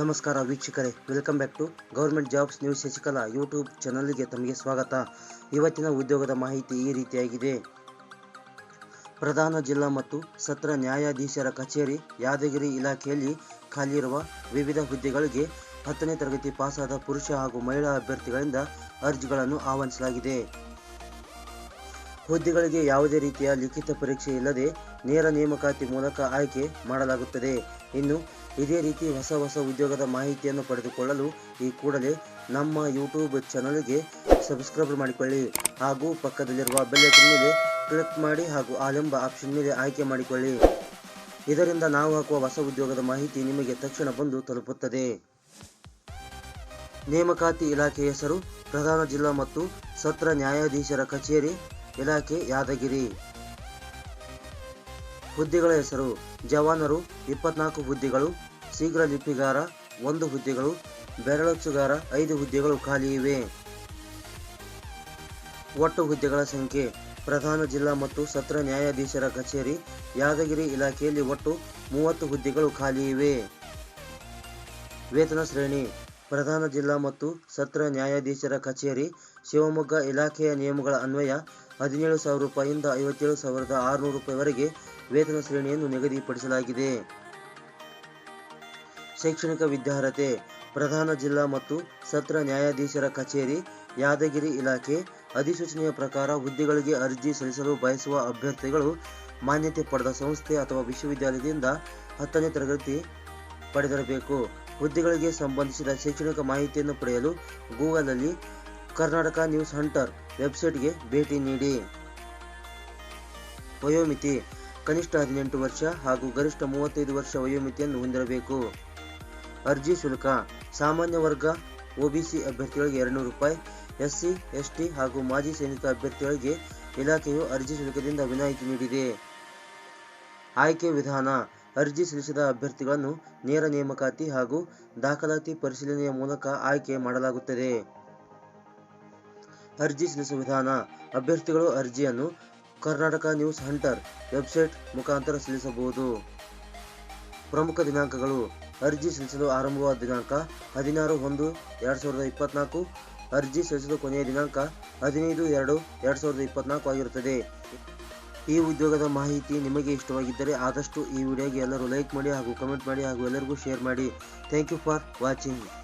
ನಮಸ್ಕಾರ ವೀಕ್ಷಕರೇ, welcome back to government jobs news Shashikala YouTube ಚಾನಲ್ಗೆ ತಮಗೆ ಸ್ವಾಗತ. ಇವತ್ತಿನ ಉದ್ಯೋಗದ ಮಾಹಿತಿ ಈ ರೀತಿಯಾಗಿದೆ. ಪ್ರಧಾನ ಜಿಲ್ಲಾ ಮತ್ತು ಸತ್ರ ನ್ಯಾಯಾಧೀಶರ ಕಚೇರಿ, ಯಾದಗಿರಿ ಇಲಾಖೆಯಲ್ಲಿ ಖಾಲಿಯಿರುವ ವಿವಿಧ ಹುದ್ದೆಗಳಿಗೆ ಹತ್ತನೇ ತರಗತಿ ಪಾಸಾದ ಪುರುಷ ಹಾಗೂ ಮಹಿಳಾ ಅಭ್ಯರ್ಥಿಗಳಿಂದ ಅರ್ಜಿಗಳನ್ನು ಆಹ್ವಾನಿಸಲಾಗಿದೆ. ಹುದ್ದೆಗಳಿಗೆ ಯಾವುದೇ ರೀತಿಯ ಲಿಖಿತ ಪರೀಕ್ಷೆ ಇಲ್ಲದೆ ನೇರ ನೇಮಕಾತಿ ಮೂಲಕ ಆಯ್ಕೆ ಮಾಡಲಾಗುತ್ತದೆ. ಇನ್ನು ಇದೇ ರೀತಿ ಹೊಸ ಹೊಸ ಉದ್ಯೋಗದ ಮಾಹಿತಿಯನ್ನು ಪಡೆದುಕೊಳ್ಳಲು ಈ ಕೂಡಲೇ ನಮ್ಮ ಯೂಟ್ಯೂಬ್ ಚಾನಲ್ಗೆ ಸಬ್ಸ್ಕ್ರೈಬ್ ಮಾಡಿಕೊಳ್ಳಿ. ಹಾಗೂ ಪಕ್ಕದಲ್ಲಿರುವ ಬೆಲ್ ಐಕನ್ ಮೇಲೆ ಕ್ಲಿಕ್ ಮಾಡಿ ಹಾಗೂ ಆಲೆಂಬ ಆಪ್ಷನ್ ಮೇಲೆ ಆಯ್ಕೆ ಮಾಡಿಕೊಳ್ಳಿ. ಇದರಿಂದ ನಾವು ಹಾಕುವ ಹೊಸ ಉದ್ಯೋಗದ ಮಾಹಿತಿ ನಿಮಗೆ ತಕ್ಷಣ ಬಂದು ತಲುಪುತ್ತದೆ. ನೇಮಕಾತಿ ಇಲಾಖೆ ಹೆಸರು, ಪ್ರಧಾನ ಜಿಲ್ಲಾ ಮತ್ತು ಸತ್ರ ನ್ಯಾಯಾಧೀಶರ ಕಚೇರಿ ಇಲಾಖೆ ಯಾದಗಿರಿ. ಹುದ್ದೆಗಳ ಹೆಸರು ಜವಾನರು ಇಪ್ಪತ್ನಾಲ್ಕು ಹುದ್ದೆಗಳು, ಶೀಘ್ರ ಲಿಪಿಗಾರ ಒಂದು ಹುದ್ದೆಗಳು ಬೆರಳಚ್ಚುಗಾರ ಐದು ಹುದ್ದೆಗಳು ಖಾಲಿ ಇವೆ. ಒಟ್ಟು ಹುದ್ದೆಗಳ ಸಂಖ್ಯೆ ಪ್ರಧಾನ ಜಿಲ್ಲಾ ಮತ್ತು ಸತ್ರ ನ್ಯಾಯಾಧೀಶರ ಕಚೇರಿ ಯಾದಗಿರಿ ಇಲಾಖೆಯಲ್ಲಿ ಒಟ್ಟು ಮೂವತ್ತು ಹುದ್ದೆಗಳು ಖಾಲಿ ಇವೆ. ವೇತನ ಶ್ರೇಣಿ ಪ್ರಧಾನ ಜಿಲ್ಲಾ ಮತ್ತು ಸತ್ರ ನ್ಯಾಯಾಧೀಶರ ಕಚೇರಿ, ಶಿವಮೊಗ್ಗ ಇಲಾಖೆಯ ನಿಯಮಗಳ ಅನ್ವಯ ಹದಿನೇಳು ಸಾವಿರ ರೂಪಾಯಿಯಿಂದ ಐವತ್ತೇಳು ಸಾವಿರದ ಆರುನೂರು ರೂಪಾಯಿವರೆಗೆ ವೇತನ ಶ್ರೇಣಿಯನ್ನು ನಿಗದಿಪಡಿಸಲಾಗಿದೆ. ಶೈಕ್ಷಣಿಕ ವಿದ್ಯಾರ್ಹತೆ, ಪ್ರಧಾನ ಜಿಲ್ಲಾ ಮತ್ತು ಸತ್ರ ನ್ಯಾಯಾಧೀಶರ ಕಚೇರಿ, ಯಾದಗಿರಿ ಇಲಾಖೆ ಅಧಿಸೂಚನೆಯ ಪ್ರಕಾರ ಹುದ್ದೆಗಳಿಗೆ ಅರ್ಜಿ ಸಲ್ಲಿಸಲು ಬಯಸುವ ಅಭ್ಯರ್ಥಿಗಳು ಮಾನ್ಯತೆ ಪಡೆದ ಸಂಸ್ಥೆ ಅಥವಾ ವಿಶ್ವವಿದ್ಯಾಲಯದಿಂದ ಹತ್ತನೇ ತರಗತಿ ಪಡೆದಿರಬೇಕು. ಹುದ್ದೆಗಳಿಗೆ ಸಂಬಂಧಿಸಿದ ಶೈಕ್ಷಣಿಕ ಮಾಹಿತಿಯನ್ನು ಪಡೆಯಲು ಗೂಗಲಲ್ಲಿ ಕರ್ನಾಟಕ ನ್ಯೂಸ್ ಹಂಟರ್ ವೆಬ್ಸೈಟ್ಗೆ ಭೇಟಿ ನೀಡಿ. ವಯೋಮಿತಿ, ಕನಿಷ್ಠ ಹದಿನೆಂಟು ವರ್ಷ ಹಾಗೂ ಗರಿಷ್ಠ ಮೂವತ್ತೈದು ವರ್ಷ ವಯೋಮಿತಿಯನ್ನು ಹೊಂದಿರಬೇಕು. ಅರ್ಜಿ ಶುಲ್ಕ, ಸಾಮಾನ್ಯ ವರ್ಗ, ಒಬಿಸಿ ಅಭ್ಯರ್ಥಿಗಳಿಗೆ ಎರಡುನೂರು ರೂಪಾಯಿ, ಎಸ್ಸಿ, ಎಸ್ಟಿ ಹಾಗೂ ಮಾಜಿ ಸೈನಿಕ ಅಭ್ಯರ್ಥಿಗಳಿಗೆ ಇಲಾಖೆಯು ಅರ್ಜಿ ಶುಲ್ಕದಿಂದ ವಿನಾಯಿತಿ ನೀಡಿದೆ. ಆಯ್ಕೆ ವಿಧಾನ ಅರ್ಜಿ ಸಲ್ಲಿಸಿದ ಅಭ್ಯರ್ಥಿಗಳನ್ನು ನೇರ ನೇಮಕಾತಿ ಹಾಗೂ ದಾಖಲಾತಿ ಪರಿಶೀಲನೆಯ ಮೂಲಕ ಆಯ್ಕೆ ಮಾಡಲಾಗುತ್ತದೆ. ಅರ್ಜಿ ಸಲ್ಲಿಸುವ ವಿಧಾನ, ಅಭ್ಯರ್ಥಿಗಳು ಅರ್ಜಿಯನ್ನು ಕರ್ನಾಟಕ ನ್ಯೂಸ್ ಹಂಟರ್ ವೆಬ್ಸೈಟ್ ಮುಖಾಂತರ ಸಲ್ಲಿಸಬಹುದು. ಪ್ರಮುಖ ದಿನಾಂಕಗಳು, ಅರ್ಜಿ ಸಲ್ಲಿಸಲು ಆರಂಭವಾದ ದಿನಾಂಕ ಹದಿನಾರು ಒಂದು ಎರಡು ಸಾವಿರದ ಇಪ್ಪತ್ನಾಲ್ಕು, ಅರ್ಜಿ ಸಲ್ಲಿಸಲು ಕೊನೆಯ ದಿನಾಂಕ ಹದಿನೈದು ಎರಡು ಎರಡು ಸಾವಿರದ ಇಪ್ಪತ್ನಾಲ್ಕು ಆಗಿರುತ್ತದೆ. ಈ ಉದ್ಯೋಗದ ಮಾಹಿತಿ ನಿಮಗೆ ಇಷ್ಟವಾಗಿದ್ದರೆ ಆದಷ್ಟು ಈ ವಿಡಿಯೋಗೆ ಎಲ್ಲರೂ ಲೈಕ್ ಮಾಡಿ ಹಾಗೂ ಕಮೆಂಟ್ ಮಾಡಿ ಹಾಗೂ ಎಲ್ಲರಿಗೂ ಶೇರ್ ಮಾಡಿ. Thank you for watching.